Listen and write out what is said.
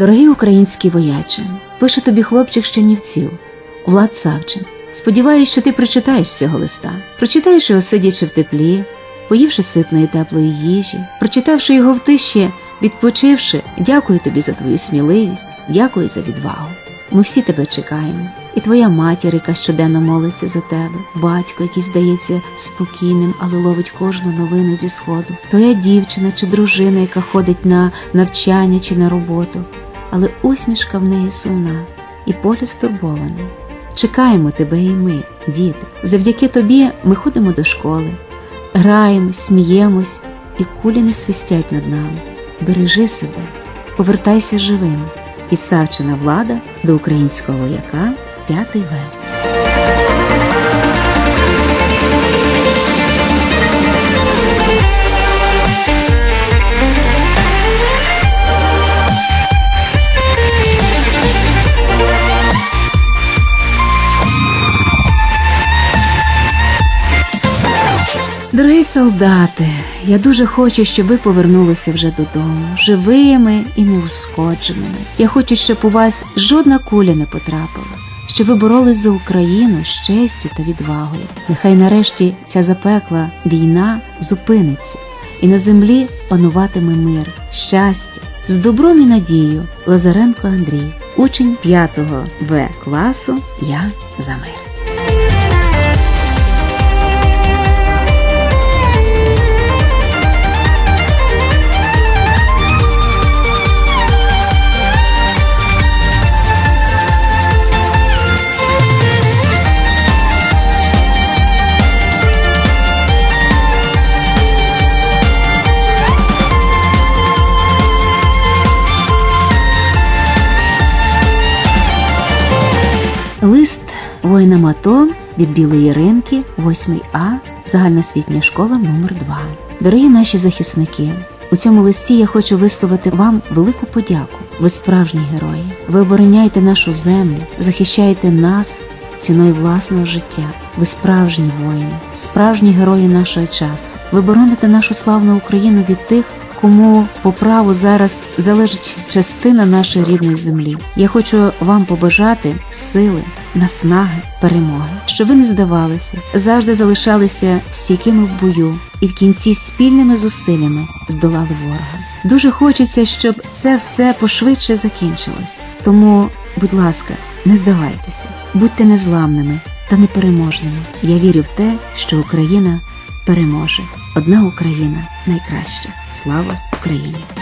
Дорогий український вояче, пише тобі хлопчик з Чернівців, Влад Савчин. Сподіваюсь, що ти прочитаєш цього листа. Прочитаєш його сидячи в теплі, поївши ситної теплої їжі, прочитавши його в тиші, відпочивши, дякую тобі за твою сміливість, дякую за відвагу. Ми всі тебе чекаємо. І твоя матір, яка щоденно молиться за тебе, батько, який здається спокійним, але ловить кожну новину зі сходу, твоя дівчина чи дружина, яка ходить на навчання чи на роботу, але усмішка в неї сумна, і погляд стурбований. Чекаємо тебе і ми, діти. Завдяки тобі ми ходимо до школи, граємо, сміємось, і кулі не свистять над нами. Бережи себе, повертайся живим. Від Савчина влада до українського вояка 5 В. Дорогі солдати, я дуже хочу, щоб ви повернулися вже додому, живими і неушкодженими. Я хочу, щоб у вас жодна куля не потрапила, щоб ви боролись за Україну з честю та відвагою. Нехай нарешті ця запекла війна зупиниться, і на землі пануватиме мир, щастя, з добром і надією. Лазаренко Андрій, учень 5 В класу. Я за мир. Лист воїнам АТО від Білої Ринки, 8 А, загальноосвітня школа номер 2 Дорогі наші захисники, у цьому листі я хочу висловити вам велику подяку. Ви справжні герої. Ви обороняєте нашу землю, захищаєте нас ціною власного життя. Ви справжні воїни, справжні герої нашого часу. Ви бороните нашу славну Україну від тих, кому по праву зараз залежить частина нашої рідної землі. Я хочу вам побажати сили, наснаги, перемоги, щоб ви не здавалися, завжди залишалися стійкими в бою і в кінці спільними зусиллями здолали ворога. Дуже хочеться, щоб це все пошвидше закінчилось. Тому, будь ласка, не здавайтеся, будьте незламними та непереможними. Я вірю в те, що Україна переможе. Одна Україна найкраща. Слава Україні!